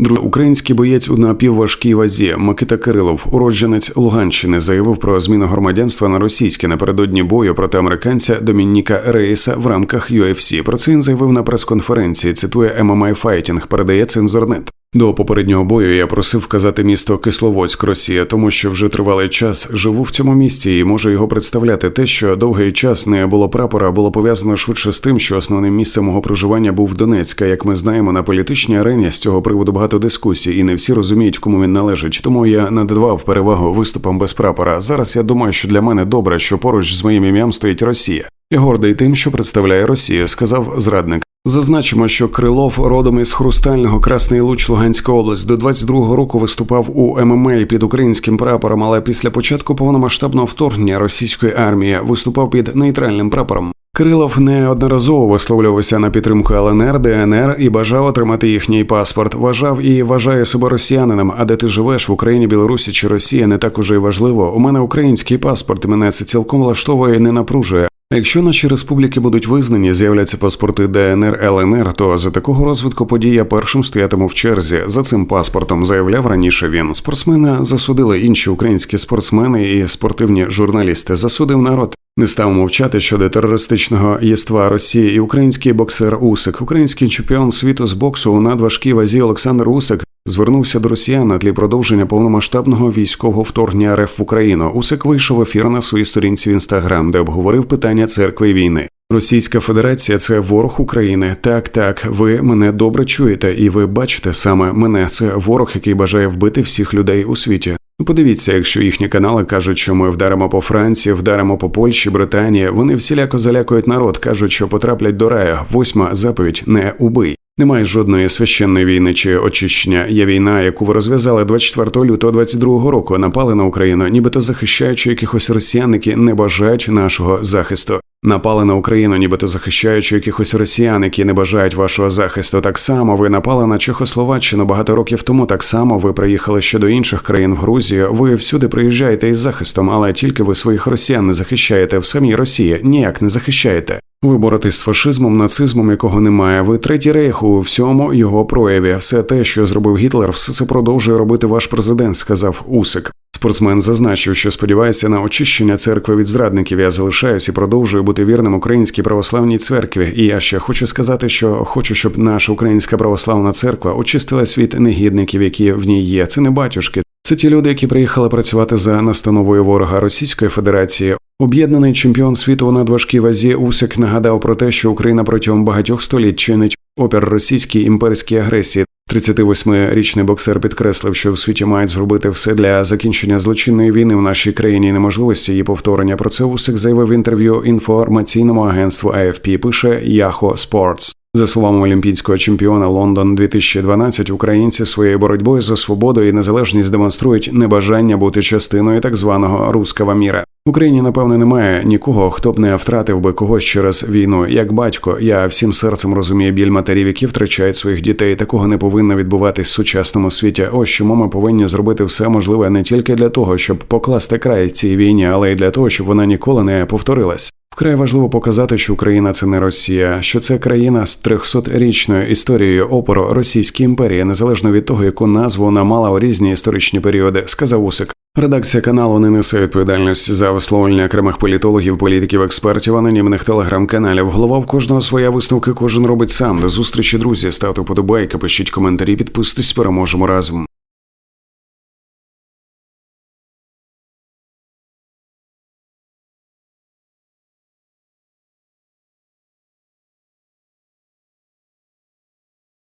Другий український боєць у напівважкій вазі Микита Кирилов, уродженець Луганщини, заявив про зміну громадянства на російське напередодні бою проти американця Домініка Рейса в рамках UFC. Про це він заявив на прес-конференції. Цитує MMA Fighting, передає цензорнет. До попереднього бою я просив вказати місто Кисловодськ, Росія, тому що вже тривалий час живу в цьому місті і можу його представляти. Те, що довгий час не було прапора, було пов'язано швидше з тим, що основним місцем мого проживання був Донецьк. Як ми знаємо, на політичній арені з цього приводу багато дискусій, і не всі розуміють, кому він належить. Тому я надавав перевагу виступам без прапора. Зараз я думаю, що для мене добре, що поруч з моїм ім'ям стоїть Росія. Я гордий тим, що представляє Росію, сказав зрадник. Зазначимо, що Крилов родом із Хрустального Красний Луч Луганська область до 22-го року виступав у ММА під українським прапором, але після початку повномасштабного вторгнення російської армії виступав під нейтральним прапором. Крилов неодноразово висловлювався на підтримку ЛНР, ДНР і бажав отримати їхній паспорт. Вважав і вважає себе росіянином. А де ти живеш в Україні, Білорусі чи Росія не так уже й важливо. У мене український паспорт. Мене це цілком влаштовує і не напружує. Якщо наші республіки будуть визнані, з'являться паспорти ДНР ЛНР, то за такого розвитку подій я першим стоятиму в черзі. За цим паспортом заявляв раніше він. Спортсмена засудили інші українські спортсмени і спортивні журналісти. Засудив народ. Не став мовчати щодо терористичного єства Росії і український боксер Усик, український чемпіон світу з боксу у надважкій вазі Олександр Усик звернувся до росіян на тлі продовження повномасштабного військового вторгнення РФ в Україну. Усик вийшов ефір на своїй сторінці в інстаграм, де обговорив питання церкви і війни. Російська Федерація це ворог України. Так, так, ви мене добре чуєте, і ви бачите саме мене. Це ворог, який бажає вбити всіх людей у світі. Ну, подивіться, якщо їхні канали кажуть, що ми вдаримо по Франції, вдаримо по Польщі, Британії. Вони всіляко залякують народ, кажуть, що потраплять до раю. Восьма заповідь не убий. Немає жодної священної війни чи очищення. Є війна, яку ви розв'язали 24 лютого 22 року. Напали на Україну, нібито захищаючи якихось росіян, які не бажають нашого захисту. Напали на Україну, нібито захищаючи якихось росіян, які не бажають вашого захисту. Так само ви напали на Чехословаччину багато років тому. Так само ви приїхали ще до інших країн в Грузію. Ви всюди приїжджаєте із захистом, але тільки ви своїх росіян не захищаєте в самій Росії. Ніяк не захищаєте. Ви боретесь з фашизмом, нацизмом, якого немає. Ви третій рейх у всьому його прояві. Все те, що зробив Гітлер, все це продовжує робити ваш президент, сказав Усик. Спортсмен зазначив, що сподівається на очищення церкви від зрадників. Я залишаюсь і продовжую бути вірним українській православній церкві. І я ще хочу сказати, що хочу, щоб наша українська православна церква очистилась від негідників, які в ній є. Це не батюшки. Це ті люди, які приїхали працювати за настановою ворога Російської Федерації. Об'єднаний чемпіон світу у надважкій вазі Усик нагадав про те, що Україна протягом багатьох століть чинить опір російській імперській агресії. 38-річний боксер підкреслив, що в світі мають зробити все для закінчення злочинної війни в нашій країні неможливості її повторення. Про це Усик заявив в інтерв'ю інформаційному агентству AFP, Пише Yahoo Sports. За словами олімпійського чемпіона Лондон 2012, українці своєю боротьбою за свободу і незалежність демонструють небажання бути частиною так званого руского міра. Україні, напевне, немає нікого, хто б не втратив би когось через війну. Як батько, я всім серцем розумію біль матерів, які втрачають своїх дітей. Такого не повинно відбуватись в сучасному світі. Ось чому ми повинні зробити все можливе не тільки для того, щоб покласти край цій війні, але й для того, щоб вона ніколи не повторилась. Вкрай важливо показати, що Україна це не Росія, що це країна з 300-річною історією опору Російській імперії, незалежно від того, яку назву вона мала у різні історичні періоди, сказав Усик. Редакція каналу не несе відповідальність за висловлення окремих політологів, політиків, експертів, анонімних телеграм-каналів. Голова в кожного своя висновки кожен робить сам. До зустрічі, друзі. Ставте подобайки, пишіть коментарі, підписуйтесь, переможемо разом.